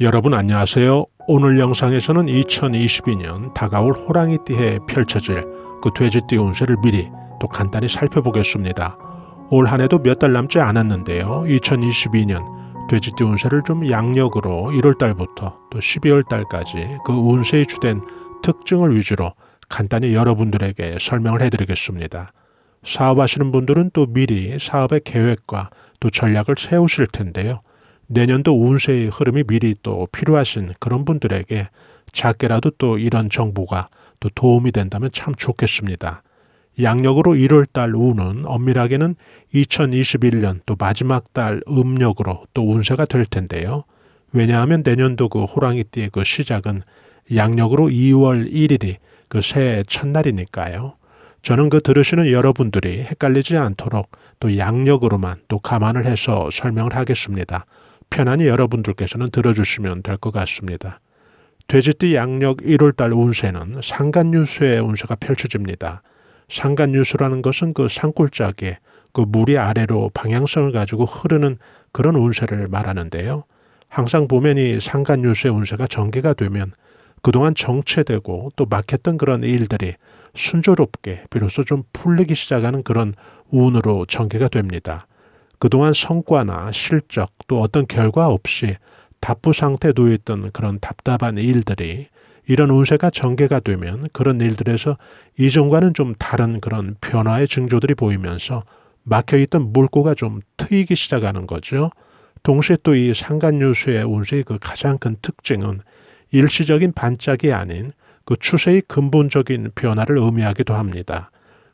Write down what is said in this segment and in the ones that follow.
여러분 안녕하세요. 오늘 영상에서는 2022년 다가올 호랑이띠에 펼쳐질 그 돼지띠 운세를 미리 또 간단히 살펴보겠습니다. 올 한해도 몇 달 남지 않았는데요. 2022년 돼지띠 운세를 좀 양력으로 1월 달부터 또 12월 달까지 그 운세의 주된 특징을 위주로 간단히 여러분들에게 설명을 해드리겠습니다. 사업하시는 분들은 또 미리 사업의 계획과 또 전략을 세우실 텐데요. 내년도 운세의 흐름이 미리 또 필요하신 그런 분들에게 작게라도 또 이런 정보가 또 도움이 된다면 참 좋겠습니다. 양력으로 1월 달 운은 엄밀하게는 2021년 또 마지막 달 음력으로 또 운세가 될 텐데요. 왜냐하면 내년도 그 호랑이띠의 그 시작은 양력으로 2월 1일이 그 새해 첫날이니까요. 저는 그 들으시는 여러분들이 헷갈리지 않도록 또 양력으로만 또 감안을 해서 설명을 하겠습니다. 편안히 여러분들께서는 들어주시면 될 것 같습니다. 돼지띠 양력 1월달 운세는 상간유수의 운세가 펼쳐집니다. 상간유수라는 것은 그 산골짜기에 그 물이 아래로 방향성을 가지고 흐르는 그런 운세를 말하는데요. 항상 보면 이 상간유수의 운세가 전개가 되면 그동안 정체되고 또 막혔던 그런 일들이 순조롭게 비로소 좀 풀리기 시작하는 그런 운으로 전개가 됩니다. 그동안 성과나 실적 또 어떤 결과 없이 답부 상태에 놓여있던 그런 답답한 일들이 이런 운세가 전개가 되면 그런 일들에서 이전과는 좀 다른 그런 변화의 징조들이 보이면서 막혀있던 물꼬가 좀 트이기 시작하는 거죠. 동시에 또 이 상간유수의 운세의 그 가장 큰 특징은 일시적인 반짝이 아닌 그 추세의 근본적인 변화를 의미하기도 합니다.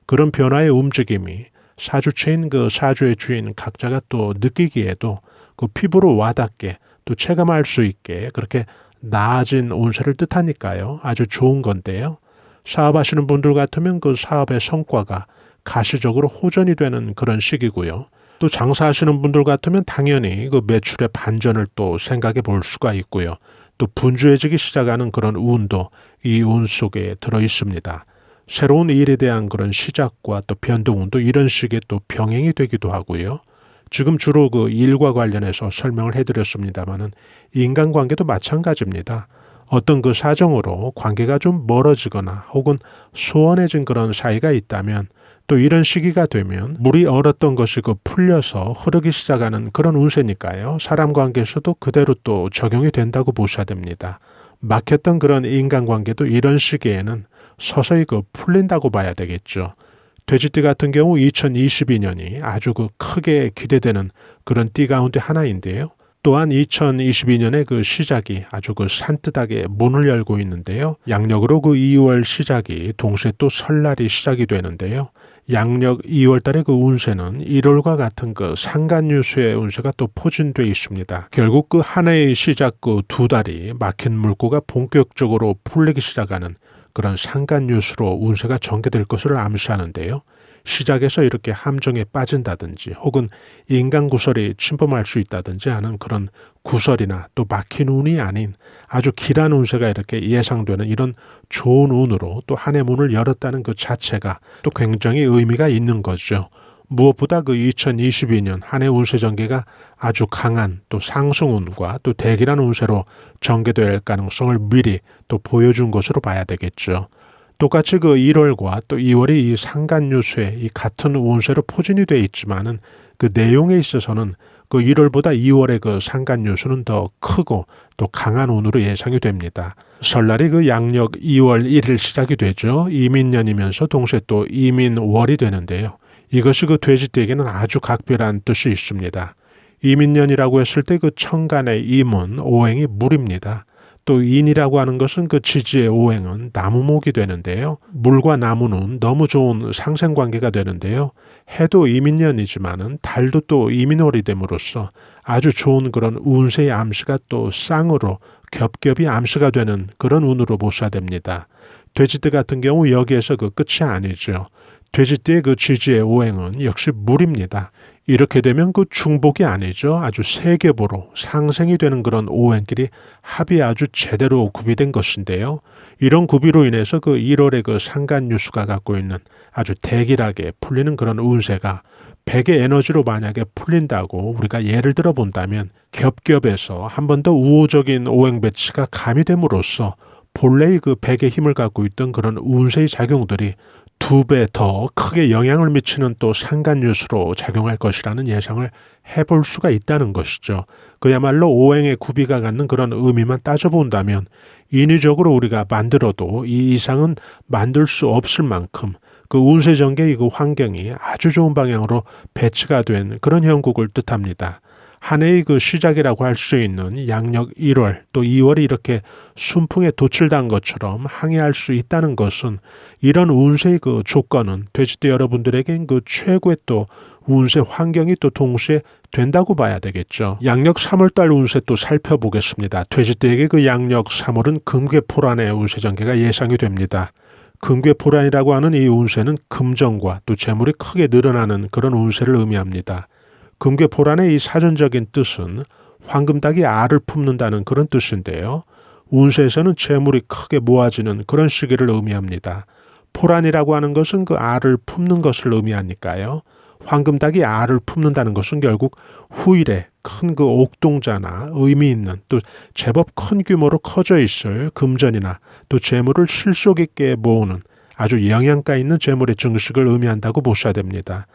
그런 변화의 움직임이 사주체인 그 사주의 주인 각자가 또 느끼기에도 그 피부로 와닿게 또 체감할 수 있게 그렇게 나아진 운세를 뜻하니까요. 아주 좋은 건데요. 사업하시는 분들 같으면 그 사업의 성과가 가시적으로 호전이 되는 그런 시기고요. 또 장사하시는 분들 같으면 당연히 그 매출의 반전을 또 생각해 볼 수가 있고요. 또 분주해지기 시작하는 그런 운도 이 운 속에 들어 있습니다. 새로운 일에 대한 그런 시작과 또 변동운도 이런 식의 또 병행이 되기도 하고요. 지금 주로 그 일과 관련해서 설명을 해드렸습니다만은 인간관계도 마찬가지입니다. 어떤 그 사정으로 관계가 좀 멀어지거나 혹은 소원해진 그런 사이가 있다면 또 이런 시기가 되면 물이 얼었던 것이 그 풀려서 흐르기 시작하는 그런 운세니까요. 사람 관계에서도 그대로 또 적용이 된다고 보셔야 됩니다. 막혔던 그런 인간관계도 이런 시기에는 서서히 그 풀린다고 봐야 되겠죠. 돼지띠 같은 경우 2022년이 아주 그 크게 기대되는 그런 띠 가운데 하나인데요. 또한 2022년의 그 시작이 아주 그 산뜻하게 문을 열고 있는데요. 양력으로 그 2월 시작이 동시에 또 설날이 시작이 되는데요. 양력 2월 달의 그 운세는 1월과 같은 그 상간유수의 운세가 또 포진돼 있습니다. 결국 그 한 해의 시작 그 두 달이 막힌 물고가 본격적으로 풀리기 시작하는 그런 상간 뉴스로 운세가 전개될 것을 암시하는데요. 시작에서 이렇게 함정에 빠진다든지 혹은 인간 구설이 침범할 수 있다든지 하는 그런 구설이나 또 막힌 운이 아닌 아주 길한 운세가 이렇게 예상되는 이런 좋은 운으로 또 한 해 문을 열었다는 그 자체가 또 굉장히 의미가 있는 거죠. 무엇보다 그 2022년 한 해 운세 전개가 아주 강한 또 상승 운과 또 대기란 운세로 전개될 가능성을 미리 또 보여준 것으로 봐야 되겠죠. 똑같이 그 1월과 또 2월이 이 상간유수에 이 같은 운세로 포진이 돼 있지만은 그 내용에 있어서는 그 1월보다 2월의 그 상간유수는 더 크고 또 강한 운으로 예상이 됩니다. 설날이 그 양력 2월 1일 시작이 되죠. 이민년이면서 동시에 또 이민월이 되는데요. 이것이 그 돼지띠에게는 아주 각별한 뜻이 있습니다. 이민년이라고 했을 때 그 천간의 임은 오행이 물입니다. 또 인이라고 하는 것은 그 지지의 오행은 나무목이 되는데요. 물과 나무는 너무 좋은 상생관계가 되는데요. 해도 이민년이지만은 달도 또 이민월이 됨으로써 아주 좋은 그런 운세의 암시가 또 쌍으로 겹겹이 암시가 되는 그런 운으로 보셔야 됩니다. 돼지띠 같은 경우 여기에서 그 끝이 아니죠. 돼지띠의 그 지지의 오행은 역시 물입니다. 이렇게 되면 그 중복이 아니죠. 아주 세계보로 상생이 되는 그런 오행끼리 합이 아주 제대로 구비된 것인데요. 이런 구비로 인해서 그 1월의 그 상간 뉴스가 갖고 있는 아주 대길하게 풀리는 그런 운세가 백의 에너지로 만약에 풀린다고 우리가 예를 들어 본다면 겹겹에서 한 번 더 우호적인 오행 배치가 가미됨으로써 본래의 그 백의 힘을 갖고 있던 그런 운세의 작용들이 두 배 더 크게 영향을 미치는 또 상간유수로 작용할 것이라는 예상을 해볼 수가 있다는 것이죠. 그야말로 오행의 구비가 갖는 그런 의미만 따져본다면 인위적으로 우리가 만들어도 이 이상은 만들 수 없을 만큼 그 운세 전개의 그 환경이 아주 좋은 방향으로 배치가 된 그런 형국을 뜻합니다. 한 해의 그 시작이라고 할 수 있는 양력 1월 또 2월이 이렇게 순풍에 도출단 것처럼 항해할 수 있다는 것은 이런 운세의 그 조건은 돼지띠 여러분들에겐 그 최고의 또 운세 환경이 또 동시에 된다고 봐야 되겠죠. 양력 3월달 운세 또 살펴보겠습니다. 돼지띠에게 그 양력 3월은 금괴 포란의 운세 전개가 예상이 됩니다. 금괴 포란이라고 하는 이 운세는 금전과 또 재물이 크게 늘어나는 그런 운세를 의미합니다. 금괴 포란의 이 사전적인 뜻은 황금닭이 알을 품는다는 그런 뜻인데요. 운세에서는 재물이 크게 모아지는 그런 시기를 의미합니다. 포란이라고 하는 것은 그 알을 품는 것을 의미하니까요. 황금닭이 알을 품는다는 것은 결국 후일에 큰 그 옥동자나 의미 있는 또 제법 큰 규모로 커져 있을 금전이나 또 재물을 실속 있게 모으는 아주 영양가 있는 재물의 증식을 의미한다고 보셔야 됩니다.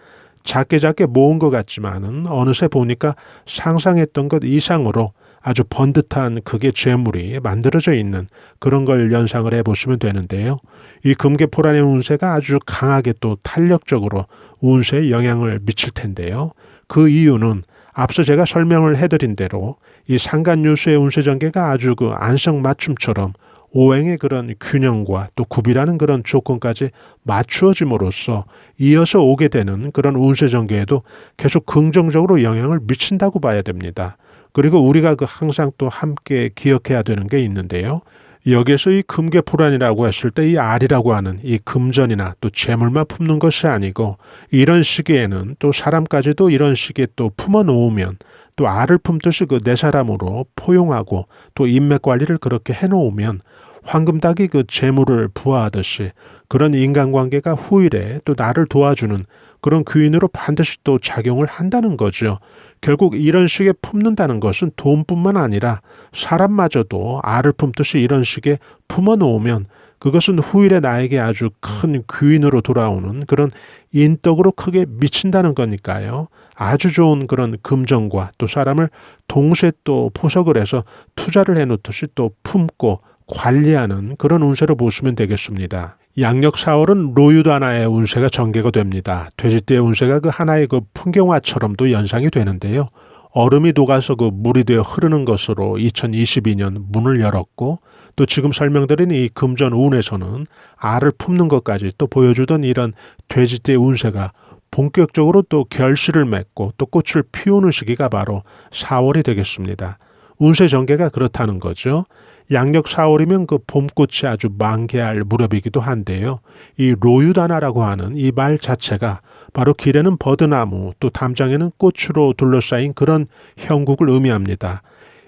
작게 작게 모은 것 같지만은 어느새 보니까 상상했던 것 이상으로 아주 번듯한 그게 재물이 만들어져 있는 그런 걸 연상을 해보시면 되는데요. 이 금계포란의 운세가 아주 강하게 또 탄력적으로 운세에 영향을 미칠 텐데요. 그 이유는 앞서 제가 설명을 해드린 대로 이 상간유수의 운세 전개가 아주 그 안성맞춤처럼 오행의 그런 균형과 또 구비라는 그런 조건까지 맞추어짐으로써 이어서 오게 되는 그런 운세 전개에도 계속 긍정적으로 영향을 미친다고 봐야 됩니다. 그리고 우리가 그 항상 또 함께 기억해야 되는 게 있는데요. 여기에서 이 금괴포란이라고 했을 때 이 알이라고 하는 이 금전이나 또 재물만 품는 것이 아니고 이런 시기에는 또 사람까지도 이런 시기에 또 품어 놓으면 또 알을 품듯이 그 내 사람으로 포용하고 또 인맥 관리를 그렇게 해 놓으면 황금 닭이 그 재물을 부화하듯이 그런 인간관계가 후일에 또 나를 도와주는 그런 귀인으로 반드시 또 작용을 한다는 거죠. 결국 이런 식의 품는다는 것은 돈뿐만 아니라 사람마저도 알을 품듯이 이런 식의 품어 놓으면 그것은 후일에 나에게 아주 큰 귀인으로 돌아오는 그런 인덕으로 크게 미친다는 거니까요. 아주 좋은 그런 금전과 또 사람을 동시에 또 포석을 해서 투자를 해놓듯이 또 품고 관리하는 그런 운세로 보시면 되겠습니다. 양력 4월은 로유도 하나의 운세가 전개가 됩니다. 돼지띠의 운세가 그 하나의 그 풍경화처럼도 연상이 되는데요. 얼음이 녹아서 그 물이 되어 흐르는 것으로 2022년 문을 열었고 또 지금 설명드린 이 금전 운에서는 알을 품는 것까지 또 보여주던 이런 돼지띠의 운세가 본격적으로 또 결실을 맺고 또 꽃을 피우는 시기가 바로 4월이 되겠습니다. 운세 전개가 그렇다는 거죠. 양력 4월이면 그 봄꽃이 아주 만개할 무렵이기도 한데요. 이 로유다나라고 하는 이 말 자체가 바로 길에는 버드나무 또 담장에는 꽃으로 둘러싸인 그런 형국을 의미합니다.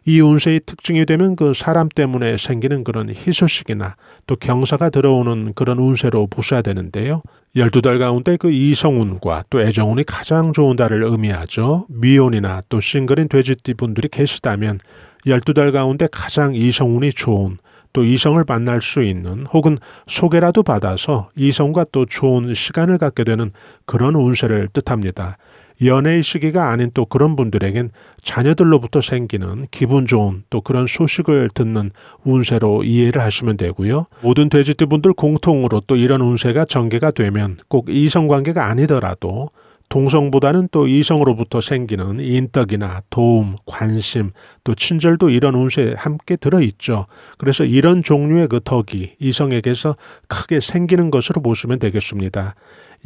이 운세의 특징이 되면 그 사람 때문에 생기는 그런 희소식이나 또 경사가 들어오는 그런 운세로 보셔야 되는데요. 12달 가운데 그 이성운과 또 애정운이 가장 좋은 달을 의미하죠. 미혼이나 또 싱글인 돼지띠 분들이 계시다면 12달 가운데 가장 이성운이 좋은 또 이성을 만날 수 있는 혹은 소개라도 받아서 이성과 또 좋은 시간을 갖게 되는 그런 운세를 뜻합니다. 연애의 시기가 아닌 또 그런 분들에겐 자녀들로부터 생기는 기분 좋은 또 그런 소식을 듣는 운세로 이해를 하시면 되고요. 모든 돼지띠분들 공통으로 또 이런 운세가 전개가 되면 꼭 이성관계가 아니더라도 동성보다는 또 이성으로부터 생기는 인덕이나 도움, 관심, 또 친절도 이런 운세에 함께 들어있죠. 그래서 이런 종류의 그 덕이 이성에게서 크게 생기는 것으로 보시면 되겠습니다.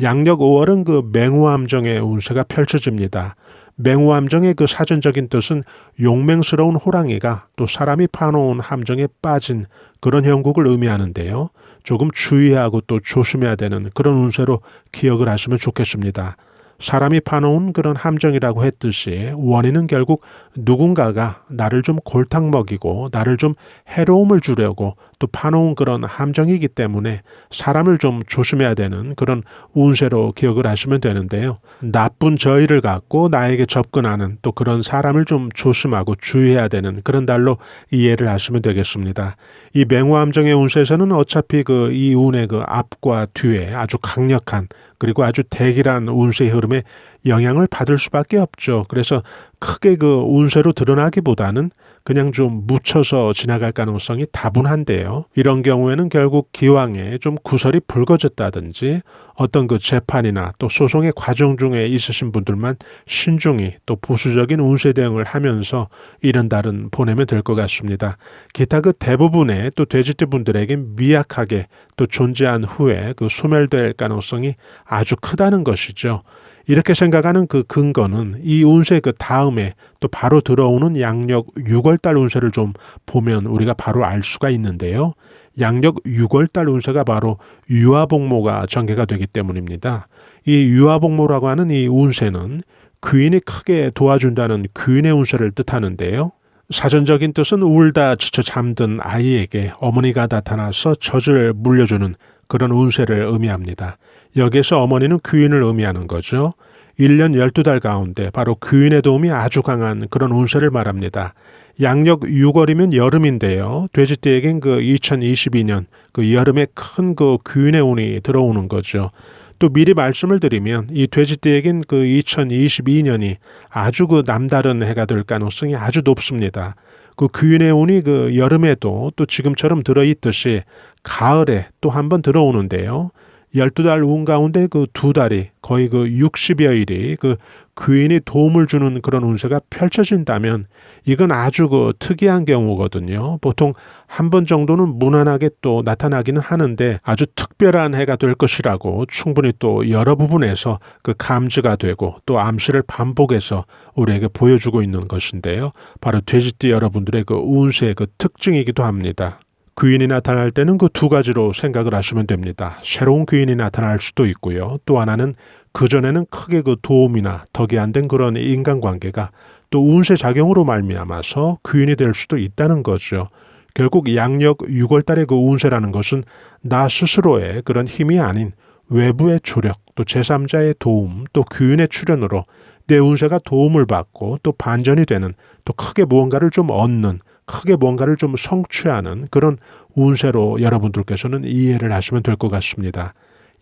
양력 5월은 그 맹우함정의 운세가 펼쳐집니다. 맹우함정의 그 사전적인 뜻은 용맹스러운 호랑이가 또 사람이 파놓은 함정에 빠진 그런 형국을 의미하는데요. 조금 주의하고 또 조심해야 되는 그런 운세로 기억을 하시면 좋겠습니다. 사람이 파놓은 그런 함정이라고 했듯이 원인은 결국 누군가가 나를 좀 골탕 먹이고 나를 좀 해로움을 주려고 또 파놓은 그런 함정이기 때문에 사람을 좀 조심해야 되는 그런 운세로 기억을 하시면 되는데요. 나쁜 저희를 갖고 나에게 접근하는 또 그런 사람을 좀 조심하고 주의해야 되는 그런 달로 이해를 하시면 되겠습니다. 이 맹호함정의 운세에서는 어차피 그 이 운의 그 앞과 뒤에 아주 강력한 그리고 아주 대길한 운세의 흐름에 영향을 받을 수밖에 없죠. 그래서 크게 그 운세로 드러나기보다는 그냥 좀 묻혀서 지나갈 가능성이 다분한데요. 이런 경우에는 결국 기왕에 좀 구설이 불거졌다든지 어떤 그 재판이나 또 소송의 과정 중에 있으신 분들만 신중히 또 보수적인 운세 대응을 하면서 이런 달은 보내면 될 것 같습니다. 기타 그 대부분의 또 돼지띠 분들에게 미약하게 또 존재한 후에 그 소멸될 가능성이 아주 크다는 것이죠. 이렇게 생각하는 그 근거는 이 운세 그 다음에 또 바로 들어오는 양력 6월달 운세를 좀 보면 우리가 바로 알 수가 있는데요. 양력 6월달 운세가 바로 유화복모가 전개가 되기 때문입니다. 이 유화복모라고 하는 이 운세는 귀인이 크게 도와준다는 귀인의 운세를 뜻하는데요. 사전적인 뜻은 울다 지쳐 잠든 아이에게 어머니가 나타나서 젖을 물려주는 그런 운세를 의미합니다. 여기에서 어머니는 귀인을 의미하는 거죠. 1년 12달 가운데 바로 귀인의 도움이 아주 강한 그런 운세를 말합니다. 양력 6월이면 여름인데요. 돼지띠에겐 그 2022년 그 여름에 큰 그 귀인의 운이 들어오는 거죠. 또 미리 말씀을 드리면 이 돼지띠에겐 그 2022년이 아주 그 남다른 해가 될 가능성이 아주 높습니다. 그 귀인의 운이 그 여름에도 또 지금처럼 들어있듯이 가을에 또 한 번 들어오는데요. 12달 운 가운데 그 두 달이 거의 그 60여일이 그 귀인이 도움을 주는 그런 운세가 펼쳐진다면 이건 아주 그 특이한 경우거든요. 보통 한 번 정도는 무난하게 또 나타나기는 하는데 아주 특별한 해가 될 것이라고 충분히 또 여러 부분에서 그 감지가 되고 또 암시를 반복해서 우리에게 보여주고 있는 것인데요. 바로 돼지띠 여러분들의 그 운세의 그 특징이기도 합니다. 귀인이 나타날 때는 그 두 가지로 생각을 하시면 됩니다. 새로운 귀인이 나타날 수도 있고요. 또 하나는 그전에는 크게 그 도움이나 덕이 안 된 그런 인간관계가 또 운세 작용으로 말미암아서 귀인이 될 수도 있다는 거죠. 결국 양력 6월 달의 그 운세라는 것은 나 스스로의 그런 힘이 아닌 외부의 조력, 또 제3자의 도움, 또 귀인의 출현으로 내 운세가 도움을 받고 또 반전이 되는 또 크게 무언가를 좀 얻는 크게 뭔가를 좀 성취하는 그런 운세로 여러분들께서는 이해를 하시면 될 것 같습니다.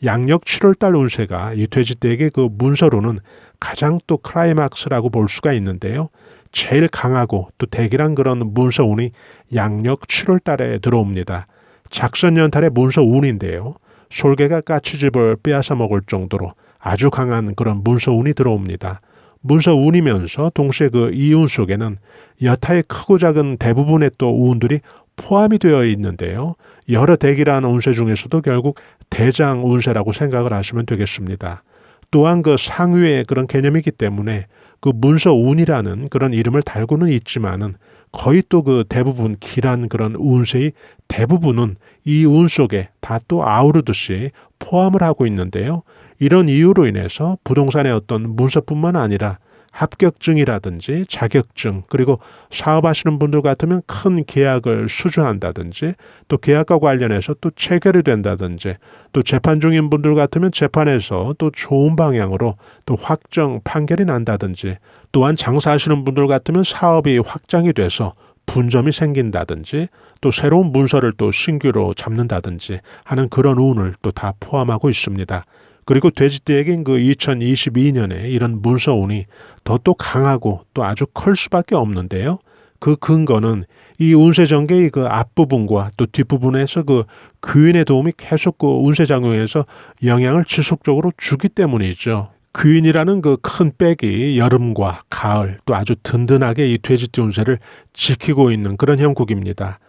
양력 7월달 운세가 이 돼지떼에게 그 문서로는 가장 또 클라이막스라고 볼 수가 있는데요. 제일 강하고 또 대기란 그런 문서운이 양력 7월달에 들어옵니다. 작선연달의 문서운인데요. 솔개가 까치집을 빼앗아 먹을 정도로 아주 강한 그런 문서운이 들어옵니다. 문서 운이면서 동시에 그 이운 속에는 여타의 크고 작은 대부분의 또 운들이 포함이 되어 있는데요. 여러 대기라는 운세 중에서도 결국 대장 운세라고 생각을 하시면 되겠습니다. 또한 그 상위의 그런 개념이기 때문에 그 문서 운이라는 그런 이름을 달고는 있지만은 거의 또 그 대부분 길한 그런 운세의 대부분은 이 운 속에 다 또 아우르듯이 포함을 하고 있는데요. 이런 이유로 인해서 부동산의 어떤 문서뿐만 아니라 합격증이라든지 자격증 그리고 사업하시는 분들 같으면 큰 계약을 수주한다든지 또 계약과 관련해서 또 체결이 된다든지 또 재판 중인 분들 같으면 재판에서 또 좋은 방향으로 또 확정 판결이 난다든지 또한 장사하시는 분들 같으면 사업이 확장이 돼서 분점이 생긴다든지 또 새로운 문서를 또 신규로 잡는다든지 하는 그런 운을 또 다 포함하고 있습니다. 그리고 돼지띠에겐 그 2022년에 이런 문서운이 더 또 강하고 또 아주 클 수밖에 없는데요. 그 근거는 이 운세 전개의 그 앞부분과 또 뒷부분에서 그 귀인의 도움이 계속 그 운세 작용에서 영향을 지속적으로 주기 때문이죠. 귀인이라는 그 큰 백이 여름과 가을 또 아주 든든하게 이 돼지띠 운세를 지키고 있는 그런 형국입니다.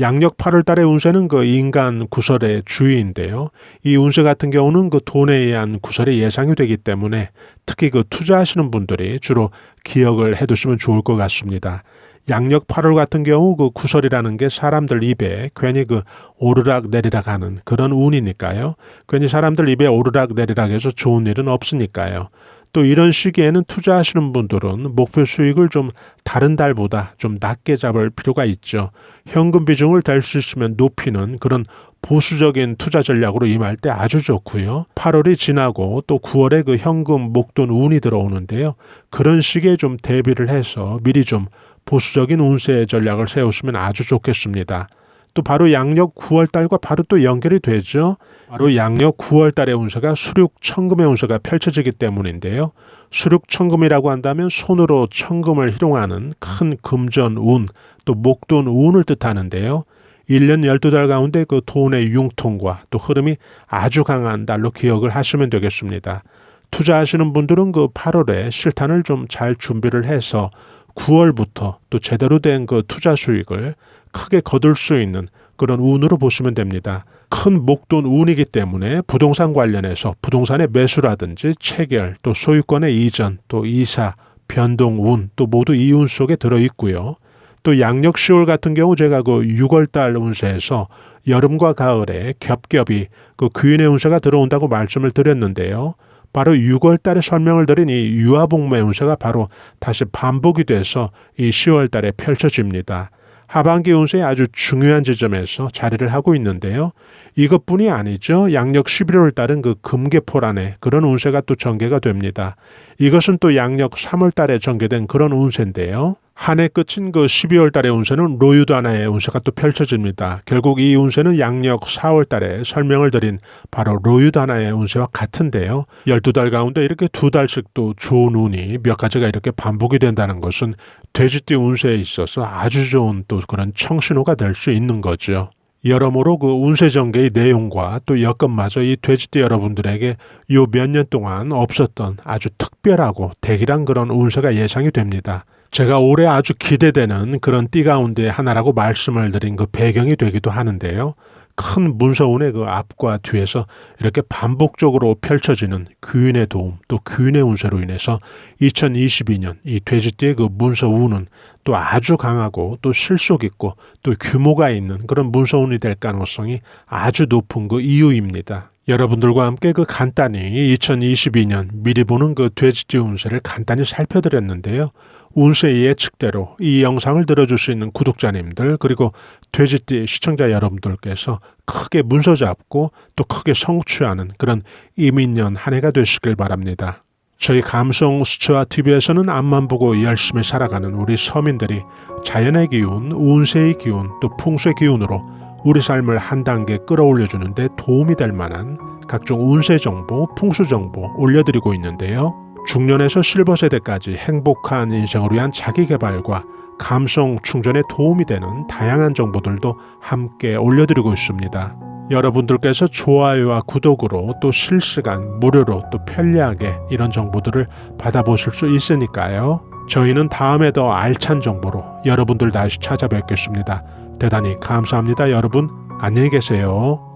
양력 8월 달의 운세는 그 인간 구설의 주의인데요. 이 운세 같은 경우는 그 돈에 의한 구설이 예상이 되기 때문에 특히 그 투자하시는 분들이 주로 기억을 해 두시면 좋을 것 같습니다. 양력 8월 같은 경우 그 구설이라는 게 사람들 입에 괜히 그 오르락 내리락 하는 그런 운이니까요. 괜히 사람들 입에 오르락 내리락 해서 좋은 일은 없으니까요. 또 이런 시기에는 투자하시는 분들은 목표 수익을 좀 다른 달보다 좀 낮게 잡을 필요가 있죠. 현금 비중을 될 수 있으면 높이는 그런 보수적인 투자 전략으로 임할 때 아주 좋고요. 8월이 지나고 또 9월에 그 현금 목돈 운이 들어오는데요. 그런 시기에 좀 대비를 해서 미리 좀 보수적인 운세 전략을 세우시면 아주 좋겠습니다. 또 바로 양력 9월 달과 바로 또 연결이 되죠. 바로 양력 9월 달의 운세가 수륙 천금의 운세가 펼쳐지기 때문인데요. 수륙 천금이라고 한다면 손으로 천금을 희롱하는 큰 금전 운, 또 목돈 운을 뜻하는데요. 1년 12달 가운데 그 돈의 융통과 또 흐름이 아주 강한 달로 기억을 하시면 되겠습니다. 투자하시는 분들은 그 8월에 실탄을 좀 잘 준비를 해서 9월부터 또 제대로 된 그 투자 수익을 크게 거둘 수 있는 그런 운으로 보시면 됩니다. 큰 목돈 운이기 때문에 부동산 관련해서 부동산의 매수라든지 체결, 또 소유권의 이전, 또 이사, 변동 운, 또 모두 이 운 속에 들어 있고요. 또 양력 10월 같은 경우 제가 그 6월 달 운세에서 여름과 가을에 겹겹이 그 귀인의 운세가 들어온다고 말씀을 드렸는데요. 바로 6월 달에 설명을 드린 이 유아복매 운세가 바로 다시 반복이 돼서 이 10월 달에 펼쳐집니다. 하반기 운세의 아주 중요한 지점에서 자리를 하고 있는데요. 이것뿐이 아니죠. 양력 11월 달은 그 금계포란에 그런 운세가 또 전개가 됩니다. 이것은 또 양력 3월 달에 전개된 그런 운세인데요. 한 해 끝인 그 12월 달의 운세는 로유단의 운세가 또 펼쳐집니다. 결국 이 운세는 양력 4월 달에 설명을 드린 바로 로유단의 운세와 같은데요. 12달 가운데 이렇게 두 달씩 또 좋은 운이 몇 가지가 이렇게 반복이 된다는 것은 돼지띠 운세에 있어서 아주 좋은 또 그런 청신호가 될 수 있는 거죠. 여러모로 그 운세 전개의 내용과 또 여건마저 이 돼지띠 여러분들에게 요 몇 년 동안 없었던 아주 특별하고 대기란 그런 운세가 예상이 됩니다. 제가 올해 아주 기대되는 그런 띠 가운데 하나라고 말씀을 드린 그 배경이 되기도 하는데요. 큰 문서운의 그 앞과 뒤에서 이렇게 반복적으로 펼쳐지는 귀인의 도움 또 귀인의 운세로 인해서 2022년 이 돼지띠의 그 문서운은 또 아주 강하고 또 실속 있고 또 규모가 있는 그런 문서운이 될 가능성이 아주 높은 그 이유입니다. 여러분들과 함께 그 간단히 2022년 미리 보는 그 돼지띠 운세를 간단히 살펴드렸는데요. 운세 예측대로 이 영상을 들어줄 수 있는 구독자님들 그리고 돼지띠 시청자 여러분들께서 크게 문서 잡고 또 크게 성취하는 그런 이민년 한 해가 되시길 바랍니다. 저희 감성 수채화 TV에서는 앞만 보고 열심히 살아가는 우리 서민들이 자연의 기운, 운세의 기운, 또 풍수의 기운으로 우리 삶을 한 단계 끌어올려 주는데 도움이 될 만한 각종 운세 정보, 풍수 정보 올려드리고 있는데요. 중년에서 실버 세대까지 행복한 인생을 위한 자기 개발과 감성 충전에 도움이 되는 다양한 정보들도 함께 올려드리고 있습니다. 여러분들께서 좋아요와 구독으로 또 실시간 무료로 또 편리하게 이런 정보들을 받아보실 수 있으니까요. 저희는 다음에 더 알찬 정보로 여러분들 다시 찾아뵙겠습니다. 대단히 감사합니다, 여러분. 안녕히 계세요.